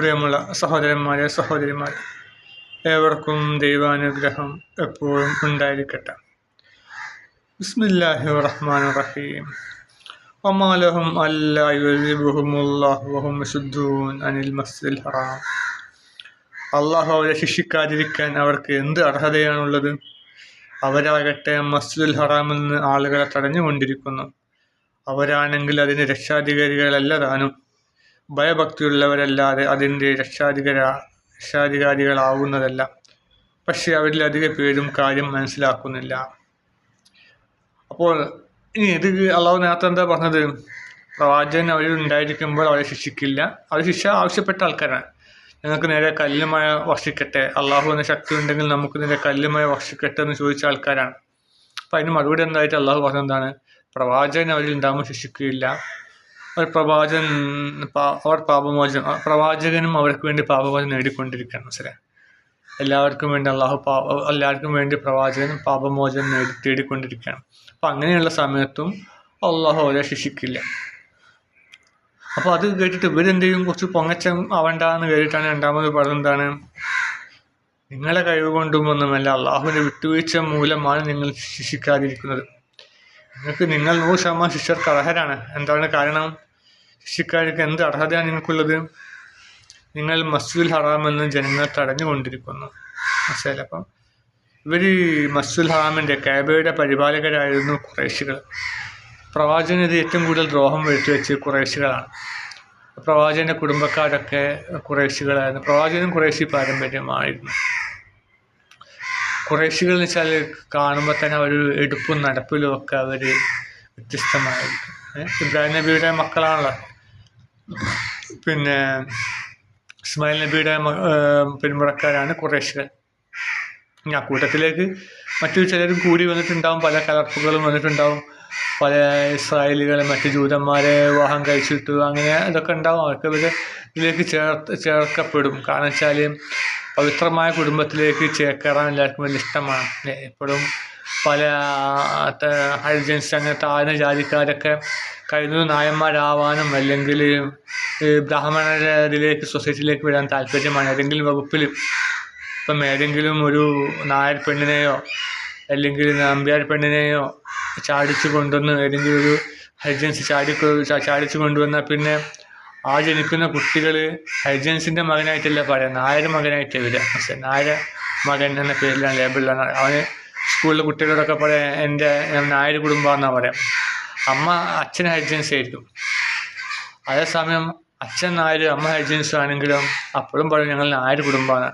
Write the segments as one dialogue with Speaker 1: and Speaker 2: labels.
Speaker 1: പ്രിയമുള്ള സഹോദരന്മാരെ സഹോദരിമാരെ ഏവർക്കും ദൈവാനുഗ്രഹം എപ്പോഴും ഉണ്ടായിരിക്കട്ടെ. ബിസ്മില്ലാഹി റഹ്മാൻ റഹീം. ഒമാലഹും അല്ലാഹും അനിൽ മസ്ജിൽ ഹറാം. അള്ളാഹു അവരെ ശിക്ഷിക്കാതിരിക്കാൻ അവർക്ക് എന്ത് അർഹതയാണുള്ളത്? അവരാകട്ടെ മസ്ജിദുൽ ഹറാമിൽ നിന്ന് ആളുകളെ തടഞ്ഞുകൊണ്ടിരിക്കുന്നു. അവരാണെങ്കിൽ അതിന് രക്ഷാധികാരികളല്ല താനും. ഭയഭക്തിയുള്ളവരല്ലാതെ അതിന്റെ രക്ഷാധികരാ രക്ഷാധികാരികളാവുന്നതല്ല. പക്ഷേ അവരിൽ അധിക പേരും കാര്യം മനസ്സിലാക്കുന്നില്ല. അപ്പോൾ ഇനി ഇത് അള്ളാഹു നേരത്തെ എന്താ പറഞ്ഞത്? പ്രവാചകൻ അവരിൽ ഉണ്ടായിരിക്കുമ്പോൾ അവരെ ശിക്ഷിക്കില്ല. അവർ ശിക്ഷ ആവശ്യപ്പെട്ട ആൾക്കാരാണ്. ഞങ്ങൾക്ക് നേരെ കല്ലുമായ വർഷിക്കട്ടെ. അള്ളാഹു എന്ന ശക്തി ഉണ്ടെങ്കിൽ നമുക്ക് നേരെ കല്ലുമായ വർഷിക്കട്ടെ എന്ന് ചോദിച്ച ആൾക്കാരാണ്. അപ്പം അതിന് മറുപടി എന്തായിട്ട് അള്ളാഹു പറഞ്ഞെന്താണ് പ്രവാചകൻ അവരിൽ ഉണ്ടാകുമ്പോൾ ശിക്ഷിക്കുകയില്ല. അവർ പ്രവാചകൻ അവർ പാപമോചനം പ്രവാചകനും അവർക്ക് വേണ്ടി പാപമോചനം നേടിക്കൊണ്ടിരിക്കുകയാണ് മനസ്സിലായി? എല്ലാവർക്കും വേണ്ടി അള്ളാഹു പാ എല്ലാവർക്കും വേണ്ടി പ്രവാചകനും പാപമോചനം നേടി തേടിക്കൊണ്ടിരിക്കുകയാണ്. അപ്പം അങ്ങനെയുള്ള സമയത്തും അള്ളാഹു അവരെ ശിക്ഷിക്കില്ല. അപ്പോൾ അത് കേട്ടിട്ട് ഇവരെന്ത് ചെയ്യും കുറച്ച് പൊങ്ങച്ചം ആവണ്ടെന്ന് കേട്ടിട്ടാണ് രണ്ടാമത് എന്താണ്? നിങ്ങളെ കഴിവ് കൊണ്ടും ഒന്നുമല്ല അള്ളാഹുവിന്റെ വിട്ടുവീഴ്ച മൂലമാണ് നിങ്ങൾ ശിക്ഷിക്കാതിരിക്കുന്നത്. നിങ്ങൾക്ക് നിങ്ങൾ നൂറ് ശതമാനം ശിഷ്യർക്ക് അർഹരാണ്. എന്താണ് കാരണം? ശിക്ഷക്കാർക്ക് എന്ത് അർഹതയാണ് നിങ്ങൾക്കുള്ളത് നിങ്ങൾ മസ്ജിദുൽ ഹറാം എന്ന് ജനങ്ങൾ തടഞ്ഞുകൊണ്ടിരിക്കുന്നു. മനസ്സിലായില്ല? അപ്പം ഇവർ മസ്ജിദുൽ ഹറാമിന്റെ കാബയുടെ പരിപാലകരായിരുന്നു കുറേശികൾ പ്രവാചകന് ഇത് ഏറ്റവും കൂടുതൽ ദ്രോഹം വരുത്തി വെച്ച് കുറേശികളാണ് പ്രവാചകന്റെ കുടുംബക്കാരൊക്കെ കുറേശികളായിരുന്നു പ്രവാചകനും കുറേശി പാരമ്പര്യമായിരുന്നു. കുറേശികൾ എന്ന് വെച്ചാൽ കാണുമ്പോൾ തന്നെ അവർ എടുപ്പും നടപ്പിലും ഒക്കെ അവർ വ്യത്യസ്തമായിരിക്കും ഇബ്രാഹിം നബിയുടെ മക്കളാണല്ലോ. പിന്നെ ഇസ്മായിൽ നബിയുടെ പിന്മുറക്കാരാണ് കുറേശികൾ ഇനി ആ കൂട്ടത്തിലേക്ക് മറ്റു ചിലരും കൂടി വന്നിട്ടുണ്ടാവും പല കലർപ്പുകളും വന്നിട്ടുണ്ടാവും. പല ഇസ്രായേലികളെ മറ്റ് ജൂതന്മാരെ വിവാഹം കഴിച്ചിട്ടു അങ്ങനെ അതൊക്കെ ഉണ്ടാവും. അവർക്ക് ഇവർ ഇതിലേക്ക് ചേർത്ത് ചേർക്കപ്പെടും. കാരണം വെച്ചാൽ പവിത്രമായ കുടുംബത്തിലേക്ക് ചേക്കേറാൻ എല്ലാവർക്കും വലിയ ഇഷ്ടമാണ്. എപ്പോഴും പല ഹരിജൻസ് അങ്ങനെ താഴ്ന്ന ജാതിക്കാരൊക്കെ കഴിഞ്ഞു നായന്മാരാവാനും അല്ലെങ്കിൽ ബ്രാഹ്മണരുടെ ഇതിലേക്ക് സൊസൈറ്റിയിലേക്ക് വരാൻ താല്പര്യമാണ്. ഏതെങ്കിലും വകുപ്പിൽ ഇപ്പം ഏതെങ്കിലും ഒരു നായർ പെണ്ണിനെയോ അല്ലെങ്കിൽ നമ്പ്യാർ പെണ്ണിനെയോ ചാടിച്ചു കൊണ്ടുവന്ന് ഏതെങ്കിലും ഒരു ഹരിജൻസ് ചാടി ചാടിച്ചു കൊണ്ടുവന്നാൽ പിന്നെ ആ ജനിക്കുന്ന കുട്ടികൾ ഹൈജൻസിന്റെ മകനായിട്ടല്ല പറയാം നായര മകനായിട്ട് വരിക. നായർ മകൻ എന്ന പേരിലാണ് ലേബിളിലാണ് അവന് സ്കൂളിലെ കുട്ടികളോടൊക്കെ പറയാം എന്റെ നായർ കുടുംബമാണെന്നാണ് പറയാം. അമ്മ അച്ഛൻ ഹൈജൻസ് ആയിരിക്കും. അതേസമയം അച്ഛൻ നായർ അമ്മ ഹൈജൻസ് ആണെങ്കിലും അപ്പോഴും പറയും ഞങ്ങൾ നായർ കുടുംബമാണ്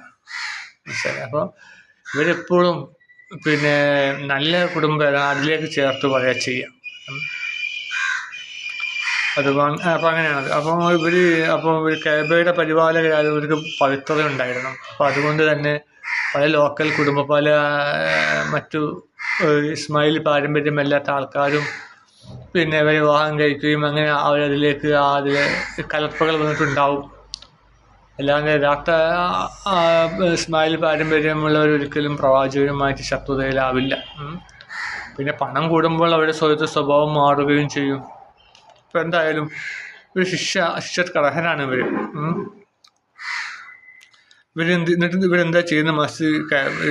Speaker 1: മനസ്സിലായി അപ്പോൾ ഇവരെപ്പോഴും പിന്നെ നല്ല കുടുംബം അതിലേക്ക് ചേർത്ത് പറയുക ചെയ്യാം അത് അപ്പോൾ അങ്ങനെയാണ്. അപ്പോൾ ഇവർ അപ്പോൾ ഒരു കേബയുടെ പരിപാലകരായ ഇവർക്ക് പവിത്രത ഉണ്ടായിരുന്നു. അപ്പോൾ അതുകൊണ്ട് തന്നെ പല ലോക്കൽ കുടുംബ പല മറ്റു ഇസ്മായിൽ പാരമ്പര്യമല്ലാത്ത ആൾക്കാരും പിന്നെ ഇവർ വിവാഹം കഴിക്കുകയും അങ്ങനെ അവരതിലേക്ക് അതിൽ കലർപ്പകൾ വന്നിട്ടുണ്ടാവും. അല്ലാതെ യഥാർത്ഥ ഇസ്മായിൽ പാരമ്പര്യമുള്ളവർ ഒരിക്കലും പ്രവാചകരുമായിട്ട് ശത്രുതയിലാവില്ല. പിന്നെ പണം കൂടുമ്പോൾ അവരുടെ സ്വഭാവം മാറുകയും ചെയ്യും. ഇപ്പം എന്തായാലും ഒരു ശിക്ഷ ശിക്ഷക്ക് അർഹരാണ് ഇവർ ഇവരെന്ത് എന്നിട്ട് ഇവരെന്താ ചെയ്യുന്ന? മസ്ജിദ്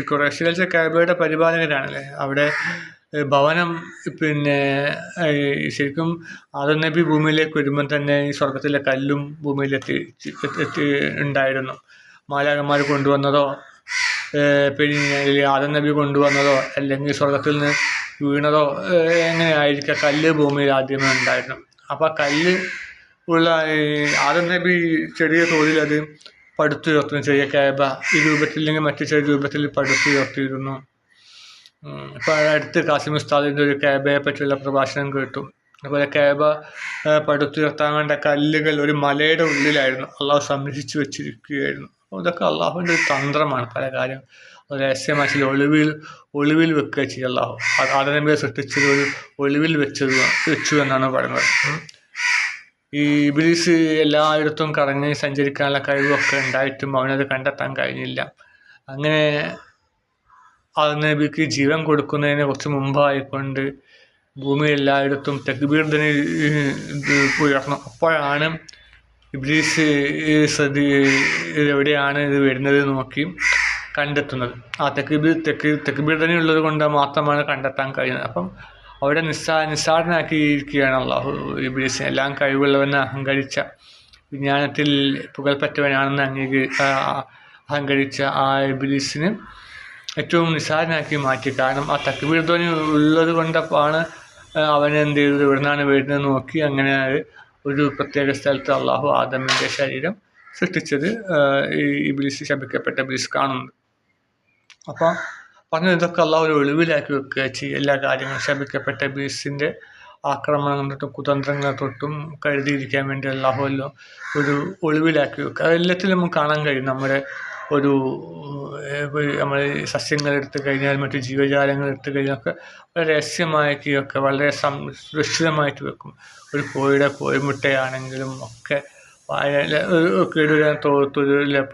Speaker 1: കുറേശ്ശികളിച്ച കാബയുടെ പരിപാലകരാണല്ലേ? അവിടെ ഭവനം പിന്നെ ശരിക്കും ആദം നബി ഭൂമിയിലേക്ക് വരുമ്പം തന്നെ ഈ സ്വർഗത്തിലെ കല്ലും ഭൂമിയിലെത്തി എത്തി ഉണ്ടായിരുന്നു. മാലാകന്മാർ കൊണ്ടുവന്നതോ പിന്നെ ആദം നബി കൊണ്ടുവന്നതോ അല്ലെങ്കിൽ സ്വർഗത്തിൽ നിന്ന് വീണതോ എങ്ങനെയായിരിക്കാം കല്ല് ഭൂമിയിൽ ആദ്യമേ ഉണ്ടായിരുന്നു. അപ്പോൾ കല്ല് ഉള്ള ആദം നബി ചെറിയ തോതിൽ അത് പടുത്തുയർത്തുന്നു ചെറിയ കാബ ഈ രൂപത്തില്ലെങ്കിൽ മറ്റു ചെറിയ രൂപത്തിൽ പടുത്തുയർത്തിയിരുന്നു ഇപ്പോൾ അടുത്ത് കാസിം ഉസ്താദിന്റെ ഒരു ക്യാബയെ പറ്റിയുള്ള പ്രഭാഷണം കേട്ടു. അതുപോലെ ക്യാബ പടുത്തുയർത്താൻ വേണ്ട കല്ലുകൾ ഒരു മലയുടെ ഉള്ളിലായിരുന്നു. അള്ളാഹു സംരക്ഷിച്ചു വെച്ചിരിക്കുകയായിരുന്നു. അപ്പോൾ ഇതൊക്കെ അള്ളാഹുവിന്റെ ഒരു തന്ത്രമാണ് പല കാര്യം. രഹസ്യമാച്ചിൽ ഒളിവിൽ ഒളിവിൽ വെക്കുക ചെയ്യുക അള്ളാഹു ആദനബിയെ സൃഷ്ടിച്ചത് ഒരു ഒളിവിൽ വെച്ചത് വെച്ചു എന്നാണ് പറയുന്നത്. ഈ ഇബിലിസ് എല്ലായിടത്തും കറങ്ങി സഞ്ചരിക്കാനുള്ള കഴിവൊക്കെ ഉണ്ടായിട്ടും അവനത് കണ്ടെത്താൻ കഴിഞ്ഞില്ല. അങ്ങനെ നബിക്ക് ജീവൻ കൊടുക്കുന്നതിന് കുറച്ച് മുമ്പായിക്കൊണ്ട് ഭൂമി എല്ലായിടത്തും തക്ബീർ ഉയർന്നു. അപ്പോഴാണ് ഇബ്ലീസ് ഈ ശ്രദ്ധി എവിടെയാണ് ഇത് വരുന്നത് നോക്കി കണ്ടെത്തുന്നത്. ആ തെക്കുബീർ തെക്ക് തെക്കുബീർ തന്നെ ഉള്ളത് കൊണ്ട് മാത്രമാണ് കണ്ടെത്താൻ കഴിയുന്നത്. അപ്പം അവിടെ നിസ്സാ നിസ്സാരനാക്കിയിരിക്കുകയാണ് അള്ളാഹു ഇബ്ലീസിനെ എല്ലാം കഴിവുള്ളവനെ അഹങ്കരിച്ച വിജ്ഞാനത്തിൽ പുകൾപ്പറ്റവനാണെന്ന് അംഗീകരി അഹങ്കരിച്ച ആ ഇബ്ലീസിന് ഏറ്റവും നിസ്സാരനാക്കി മാറ്റി. കാരണം ആ തക്ബീർ ധ്വനി ഉള്ളത് കൊണ്ടപ്പാണ് അവനെന്ത് ചെയ്തത്? ഇവിടുന്നാണ് വരുന്നത് നോക്കി അങ്ങനെ ഒരു പ്രത്യേക സ്ഥലത്ത് അള്ളാഹു ആദമിന്റെ ശരീരം സൃഷ്ടിച്ചത് ഈ ബിലിസ് ശപിക്കപ്പെട്ട ബിലിസ് കാണുന്നുണ്ട് അപ്പോൾ പറഞ്ഞു ഇതൊക്കെ അള്ളാഹു ഒരു ഒളിവിലാക്കി വെക്കുക ചെയ്യും എല്ലാ കാര്യങ്ങളും ശപിക്കപ്പെട്ട ബീസിന്റെ ആക്രമണങ്ങൾ തൊട്ടും കുതന്ത്രങ്ങൾ തൊട്ടും കരുതിയിരിക്കാൻ വേണ്ടി അള്ളാഹു എല്ലാം ഒരു ഒളിവിലാക്കി വെക്കുക. അതെല്ലാത്തിലും നമുക്ക് കാണാൻ കഴിയും. നമ്മുടെ ഒരു നമ്മൾ സസ്യങ്ങൾ എടുത്തു കഴിഞ്ഞാൽ മറ്റു ജീവജാലങ്ങൾ എടുത്തു കഴിഞ്ഞാൽ വളരെ രഹസ്യമാക്കിയൊക്കെ വളരെ സം സുരക്ഷിതമായിട്ട് വെക്കും. ഒരു കോഴിയുടെ കോഴിമുട്ടയാണെങ്കിലും ഒക്കെ കേടുവരാൻ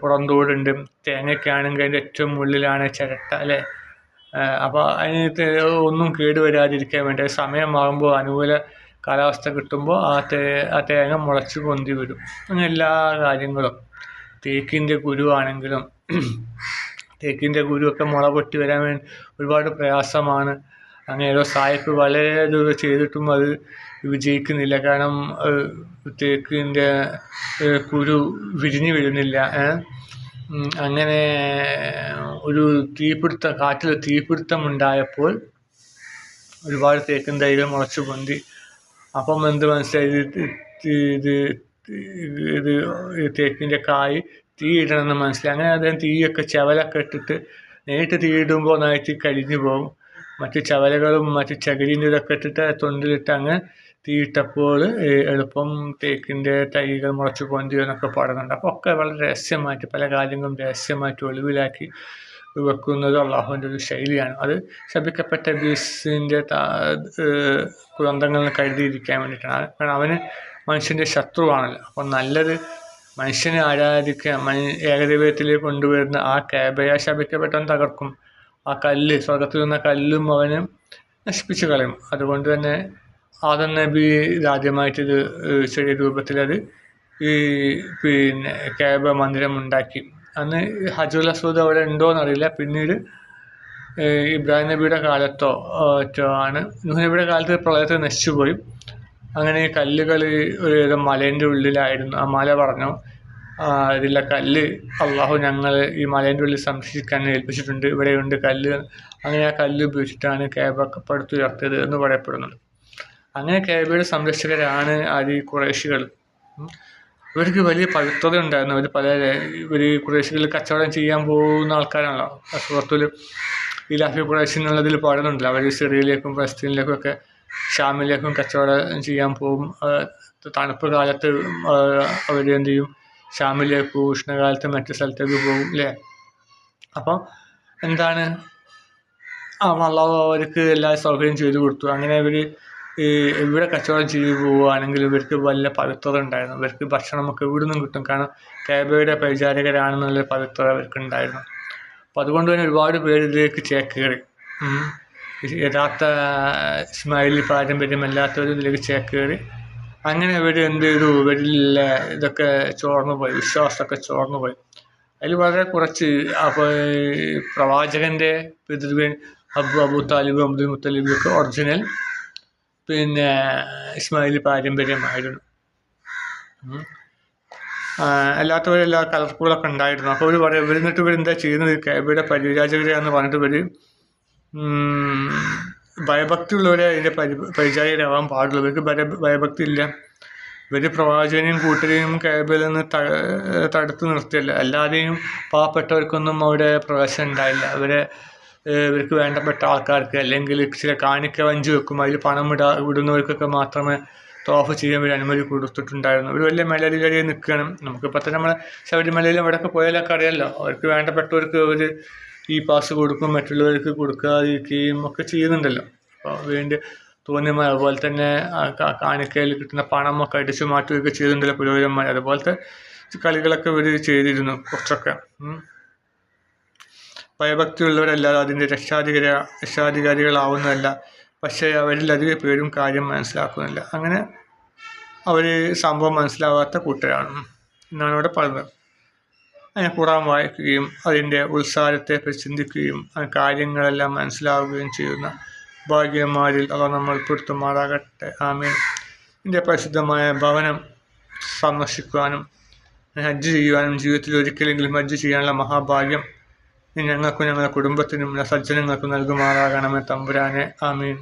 Speaker 1: പുറം തോടുണ്ട്. തേങ്ങയ്ക്കാണെങ്കിൽ അതിന്റെ ഏറ്റവും മുള്ളിലാണ് ചിരട്ട അല്ലേ? അപ്പോൾ അതിന് ഒന്നും കേട് വരാതിരിക്കാൻ വേണ്ടി സമയമാകുമ്പോൾ അനുകൂല കാലാവസ്ഥ കിട്ടുമ്പോൾ ആ തേ ആ തേങ്ങ മുളച്ച് പൊന്തി വരും അങ്ങനെ എല്ലാ കാര്യങ്ങളും. തേക്കിന്റെ കുരുവാണെങ്കിലും തേക്കിന്റെ കുരുവൊക്കെ മുള പൊട്ടി വരാൻ വേണ്ടി ഒരുപാട് പ്രയാസമാണ്. അങ്ങനെ ഓരോ സായിപ്പ് വളരെ ചെയ്തിട്ടും അത് വിജയിക്കുന്നില്ല. കാരണം തേക്കിന്റെ കുരു വിരിഞ്ഞു വീഴുന്നില്ല. അങ്ങനെ ഒരു തീപിടുത്തം കാറ്റിൽ തീപിടുത്തം ഉണ്ടായപ്പോൾ ഒരുപാട് തേക്കിൻ തൈകൾ മുളച്ചു പൊന്തി. അപ്പം എന്ത് മനസ്സിലായി? ഇത് ഇത് തേക്കിന്റെ കായ് തീ ഇടണമെന്ന് മനസ്സിലായി. അങ്ങനെ അദ്ദേഹം തീയൊക്കെ ചവലൊക്കെ ഇട്ടിട്ട് നേരിട്ട് തീ ഇടുമ്പോൾ ഒന്നായിട്ട് കരിഞ്ഞു പോകും. മറ്റു ചവലകളും മറ്റു ചകിരിന്റെ ഇതൊക്കെ ഇട്ടിട്ട് തൊണ്ടിലിട്ട് അങ്ങ് തീയിട്ടപ്പോൾ എളുപ്പം തേക്കിന്റെ തൈകൾ മുളച്ചു പൊന്തി എന്നൊക്കെ പറയുന്നുണ്ട് അപ്പോൾ ഒക്കെ വളരെ രഹസ്യമായിട്ട് പല കാര്യങ്ങളും രഹസ്യമായിട്ട് ഒളിവിലാക്കി വെക്കുന്നത് അള്ളാഹുവിന്റെ ഒരു ശൈലിയാണ്. അത് ശബിക്കപ്പെട്ട ബീസിന്റെ കുതന്ത്രങ്ങളിൽ കരുതിയിരിക്കാൻ വേണ്ടിയിട്ടാണ്. കാരണം അവന് മനുഷ്യന്റെ ശത്രുവാണല്ലോ. അപ്പോൾ നല്ലത് മനുഷ്യനെ ആരാധിക്കുക മനു ഏകദൈവത്തിലേക്ക് കൊണ്ടുവരുന്ന ആ കേബയ ശപിക്കപ്പെട്ടവൻ തകർക്കും. ആ കല്ല് സ്വർഗത്തിൽ നിന്ന കല്ലും അവന് നശിപ്പിച്ചു കളയും. അതുകൊണ്ട് തന്നെ ആദം നബി ഇത് ചെറിയ രൂപത്തിലത് ഈ പിന്നെ കാബ മന്ദിരം ഉണ്ടാക്കി. അന്ന് ഹജുൽ അസ്വദ് അവിടെ ഉണ്ടോ എന്നറിയില്ല പിന്നീട് ഇബ്രാഹിം നബിയുടെ കാലത്തോ ആണ്. നൂഹ് നബിയുടെ കാലത്ത് പ്രളയത്തിൽ നശിച്ചുപോയി. അങ്ങനെ കല്ലുകൾ ഒരു മലേന്റെ ഉള്ളിലായിരുന്നു. ആ മല പറഞ്ഞു ഇതിലെ കല്ല് അള്ളാഹു ഞങ്ങൾ ഈ മലേന്റെ ഉള്ളിൽ സംരക്ഷിക്കാൻ ഏൽപ്പിച്ചിട്ടുണ്ട്. ഇവിടെയുണ്ട് കല്ല്. അങ്ങനെ ആ കല്ല് ഉപയോഗിച്ചിട്ടാണ് ക്യാബൊക്കെ പടുത്തുയർത്തിയത് എന്ന് പറയപ്പെടുന്നുണ്ട് അങ്ങനെ ക്യാബയുടെ സംരക്ഷകരാണ് ആദ്യ കുറേശികൾ. ഇവർക്ക് വലിയ പവിത്രത ഉണ്ടായിരുന്നു. അവർ പല ഇവർ കുറേശികൾ കച്ചവടം ചെയ്യാൻ പോകുന്ന ആൾക്കാരാണല്ലോ. സുഹൃത്തിൽ ഇലാഫി കുറേശി എന്നുള്ളതിൽ പാടുന്നുണ്ടല്ലോ. അവർ സിറിയയിലേക്കും ഫലസ്തീനിലേക്കും ഒക്കെ ഷാമിലേക്കും കച്ചവടം ചെയ്യാൻ പോകും. തണുപ്പ് കാലത്ത് അവർ എന്ത് ചെയ്യും? ഷാമിലേക്ക് ഉഷ്ണകാലത്ത് മറ്റു സ്ഥലത്തേക്ക് പോകും അല്ലേ അപ്പം എന്താണ്? ആ അള്ളാഹു അവർക്ക് എല്ലാ സൗകര്യം ചെയ്തു കൊടുത്തു. അങ്ങനെ ഇവർ ഈ ഇവിടെ കച്ചവടം ചെയ്തു പോവുകയാണെങ്കിൽ ഇവർക്ക് വല്ല പവിത്രത ഉണ്ടായിരുന്നു. ഇവർക്ക് ഭക്ഷണമൊക്കെ ഇവിടെ നിന്നും കിട്ടും. കാരണം കേബയുടെ പരിചാരകരാണെന്നുള്ള പവിത്രത ഇവർക്ക് ഉണ്ടായിരുന്നു അപ്പം അതുകൊണ്ട് തന്നെ ഒരുപാട് പേര് ഇതിലേക്ക് ചേക്കേറി. യഥാർത്ഥ ഇസ്മായിലി പാരമ്പര്യമല്ലാത്തവരും ഇതിലേക്ക് ചേക്കേറി. അങ്ങനെ ഇവർ എന്ത് ചെയ്തു? ഇവരിൽ ഇതൊക്കെ ചോർന്നു പോയി. വിശ്വാസമൊക്കെ ചോർന്നു പോയി. അതിൽ വളരെ കുറച്ച് അപ്പോൾ പ്രവാചകന്റെ പിതൃവൻ Abu Abu Talib Abdul Muttalib ഒക്കെ ഒറിജിനൽ പിന്നെ ഇസ്മായിലി പാരമ്പര്യമായിരുന്നു. അല്ലാത്തവരെല്ലാ കളർഫുള്ളൊക്കെ ഉണ്ടായിരുന്നു. അപ്പോൾ അവർ പറയും ഇവരിന്നിട്ട് ഇവരെന്താ ചെയ്യുന്നത്? കേബയുടെ പരിചാരകരാന്ന് പറഞ്ഞിട്ട് ഇവർ ഭയഭക്തി ഉള്ളവരെ അതിന്റെ പരി പരിചാരകരാവാൻ പാടുള്ളൂ ഇവർക്ക് ഭയ ഭയഭക്തി ഇല്ല. ഇവർ പ്രവാചകനെയും കൂട്ടരെയും കേബിൽ നിന്ന് ത തടുത്ത് നിർത്തിയല്ല. അല്ലാതെയും പാവപ്പെട്ടവർക്കൊന്നും അവിടെ പ്രവേശനം ഉണ്ടായില്ല. അവരെ ഇവർക്ക് വേണ്ടപ്പെട്ട ആൾക്കാർക്ക് അല്ലെങ്കിൽ ചില കാണിക്ക വഞ്ചി വെക്കും അതിൽ പണം ഇടാ ഇടുന്നവർക്കൊക്കെ മാത്രമേ തോഫ് ചെയ്യാൻ ഒരു അനുമതി കൊടുത്തിട്ടുണ്ടായിരുന്നു. ഒരു വലിയ മലയാളികളിൽ നിൽക്കണം നമുക്കിപ്പോൾ തന്നെ നമ്മളെ ശബരിമലയിലും ഇവിടെയൊക്കെ പോയാലൊക്കെ അറിയാമല്ലോ അവർക്ക് വേണ്ടപ്പെട്ടവർക്ക് അവർ ഈ പാസ് കൊടുക്കും മറ്റുള്ളവർക്ക് കൊടുക്കാതിരിക്കുകയും ഒക്കെ ചെയ്യുന്നുണ്ടല്ലോ. അപ്പോൾ വേണ്ടി തോന്നിയ അതുപോലെ തന്നെ കാണിക്കയിൽ കിട്ടുന്ന പണമൊക്കെ അടിച്ചു മാറ്റുകയൊക്കെ ചെയ്തിട്ടുണ്ടല്ലോ പുരോഹിതന്മാർ. അതുപോലത്തെ കളികളൊക്കെ ഇവർ ചെയ്തിരുന്നു കുറച്ചൊക്കെ. ഭയഭക്തിയുള്ളവരല്ലാതെ അതിന്റെ രക്ഷാധികാര രക്ഷാധികാരികളാവുന്നതല്ല. പക്ഷേ അവരിൽ അധികം പേരും കാര്യം മനസ്സിലാക്കുന്നില്ല. അങ്ങനെ അവർ സംഭവം മനസ്സിലാവാത്ത കൂട്ടരാണ് എന്നാണ് ഇവിടെ പറഞ്ഞത് അതിനെ ഖുറാൻ വായിക്കുകയും അതിന്റെ ഉത്സാഹത്തെ ചിന്തിക്കുകയും കാര്യങ്ങളെല്ലാം മനസ്സിലാവുകയും ചെയ്യുന്ന ഭാഗ്യന്മാരിൽ അവ നമ്മൾ പൊരുത്തുമാറാകട്ടെ. ആമീൻ. ഇതിന്റെ പരിശുദ്ധമായ ഭവനം സന്ദർശിക്കുവാനും ഹജ്ജ് ചെയ്യുവാനും ജീവിതത്തിൽ ഒരിക്കലെങ്കിലും ഹജ്ജ് ചെയ്യാനുള്ള മഹാഭാഗ്യം ഞങ്ങൾക്കും ഞങ്ങളുടെ കുടുംബത്തിനും സജ്ജനങ്ങൾക്കും നൽകുമാറാകണമേ തമ്പുരാനെ. ആമീൻ.